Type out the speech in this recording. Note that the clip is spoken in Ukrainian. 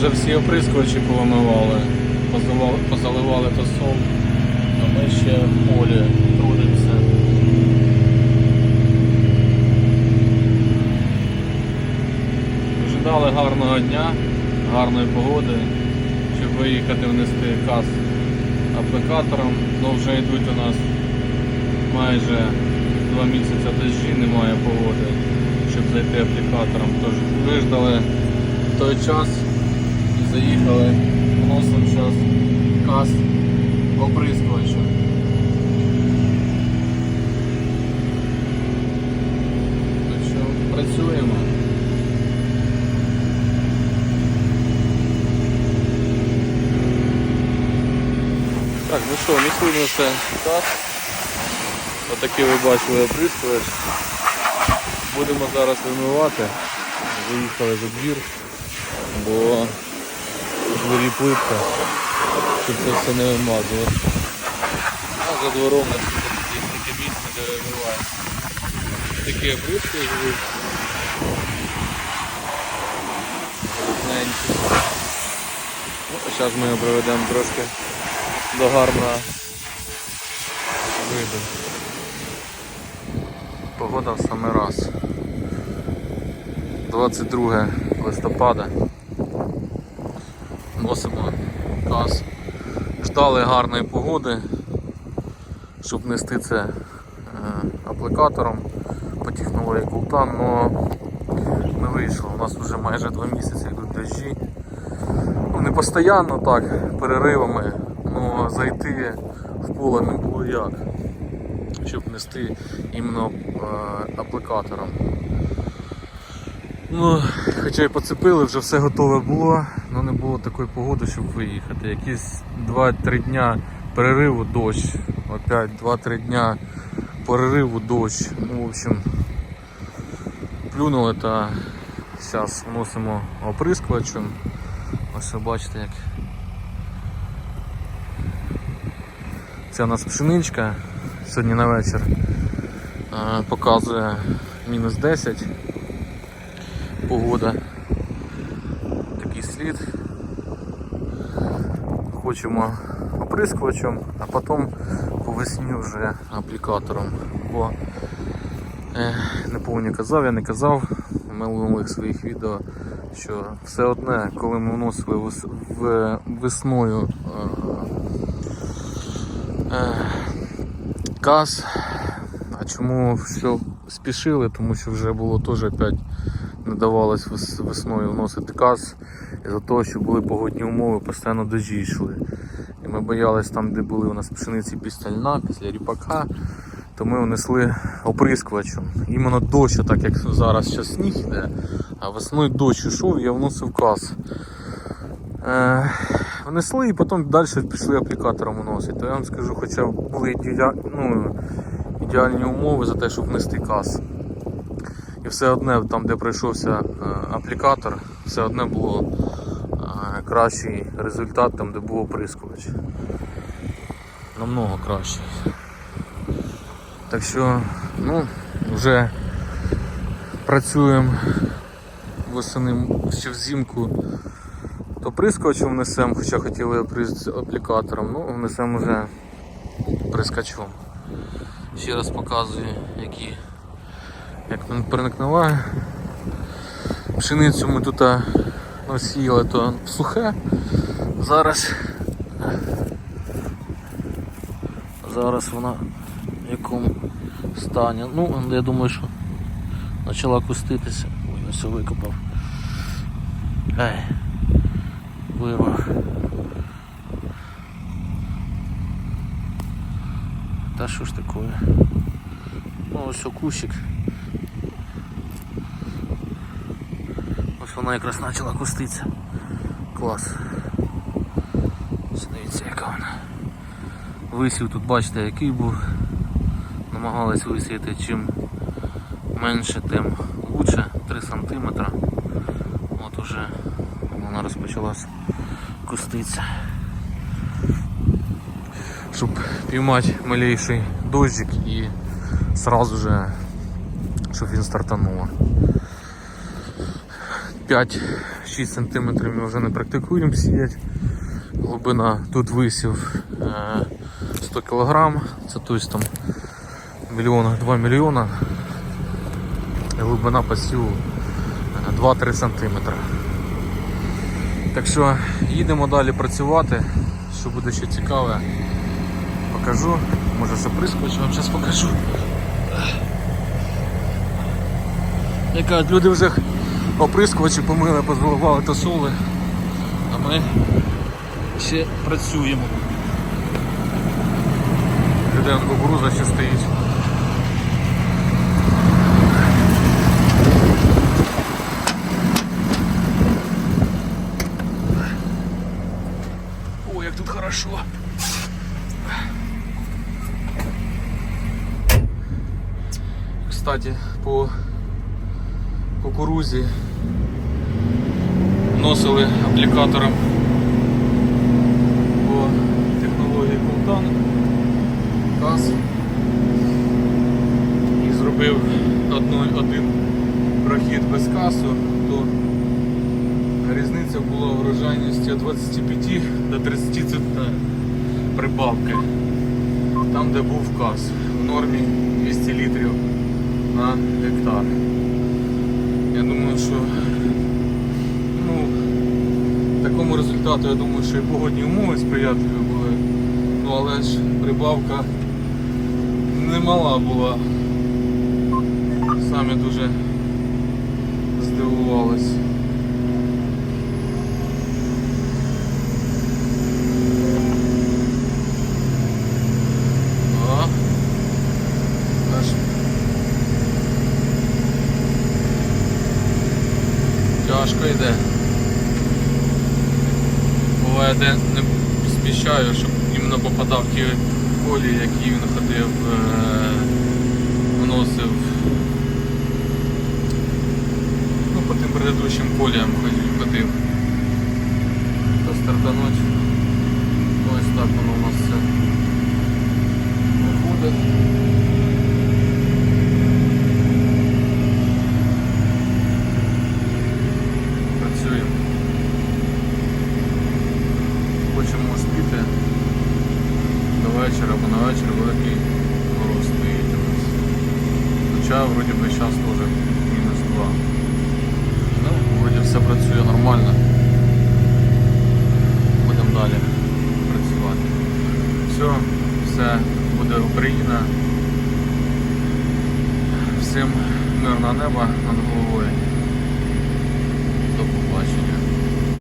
Вже всі оприскувачі повимивали, позаливали, позаливали а ми ще в полі трудимося. Ждали гарного дня, гарної погоди, щоб виїхати внести каз аплікатором. Ну вже йдуть у нас майже два місяці дощі, немає погоди, щоб зайти аплікатором. Тож виждали той час заїхали. Вносимо зараз каз оприскувача. Так що працюємо. Так, ну що, несуємо це каз. Отакий ви бачили оприскувач. Будемо зараз вимивати. Виїхали за двір, бо дворі плитка, щоб це все не вимазувати. А за двором у нас є таке місце, де вимиваємо. Такі був. Рідненький. Ну, зараз ми його проведемо трошки до гарного виду. Погода в самий раз. 22 листопада. Носимо газ. Ждали гарної погоди, щоб нести це е, аплікатором по технології Култан, але не вийшло. У нас вже майже два місяці йдуть дощі. Ну, не постійно так, переривами, але зайти в поле не було як, щоб нести іменно е, аплікатором. Ну, хоча й поцепили, вже все готове було, але не було такої погоди, щоб виїхати. Якісь 2-3 дня перериву дощ, опять 2-3 дня перериву дощ. Ну, в общем, плюнули та зараз вносимо оприскувачем. Ось ви бачите як. Це у нас пшеничка сьогодні на вечір. Е, Показує мінус 10 погода. Такий слід. Хочемо оприскувачем, а потім по весні вже аплікатором. Бо е, не пам'ятаю, казав, я не казав в минулих своїх відео, що все одне, коли ми вносили в весною е, е, газ, а чому все спішили, тому що вже було теж опять не давалось весною вносити газ із-за того, що були погодні умови, постійно дожі йшли. І ми боялись там, де були у нас пшениці після льна, після ріпака, то ми внесли оприскувачем. Іменно дощ, так як зараз зараз сніг йде, а весною дощ йшов, я вносив газ. Е, внесли і потім далі пішли аплікатором вносити. То я вам скажу, хоча були ну, ідеальні умови за те, щоб внести газ. Все одне, там де пройшовся е, аплікатор, все одне було е, кращий результат, там де був оприскувач. Намного кращий. Так що, ну, вже працюємо восени ще взимку. То прискочем внесемо, хоча хотіли аплікатором, ну внесемо вже прискачом. Ще раз показую, які як він проникнуває. Пшеницю ми тут ну, сіяли то сухе. Зараз зараз вона в якому стані. Ну, я думаю, що почала куститися. Ой, ось викопав. Ей, вирвав. Та що ж таке? Ну ось кущик. Ось вона якраз почала куститися. Клас. Дивіться яка вона. Висів тут бачите який був. Намагались висіяти чим менше, тим лучше. 3 см. От уже вона розпочалась куститися. Щоб піймати малейший дождик і сразу же, щоб він стартануло. 5-6 см ми вже не практикуємо сіяти. Глибина тут висів е, 100 кг, це тобто там мільйона, 2 мільйона. Глибина посіву е, 2-3 см. Так що їдемо далі працювати. Що буде ще цікаве, покажу. Може заприскоч, вам зараз покажу. Яка люди вже оприскувачі помили, позаливали та соли, а ми ще працюємо. Людина кукуруза ще стоїть. Ой, як тут хорошо. Кстати, по кукурузі вносили аплікатором по технології Култан газ і зробив одно- один прохід без касу, то різниця була в врожайності від 25 до 30 центнер прибавки. Там, де був кас, в нормі 200 літрів на гектар. Я думаю, що ну, такому результату, я думаю, що і погодні умови сприятливі були. Ну але ж прибавка немала була. Самі дуже здивувались. Йде. Буває, де не зміщаю, щоб іменно попадав в ті полі, які він ходив, е, вносив. Ну, по тим предыдущим полям ходив-. То стартануть. Ось так воно у нас все виходить. Працюємо. Хочемо успіти до вечора, бо на вечір великий мороз стоїть у нас. Хоча вроді би час теж мінус 2. Ну, вроді все працює нормально. Будемо далі працювати. Все, все буде Україна. Всім мирного неба над головою.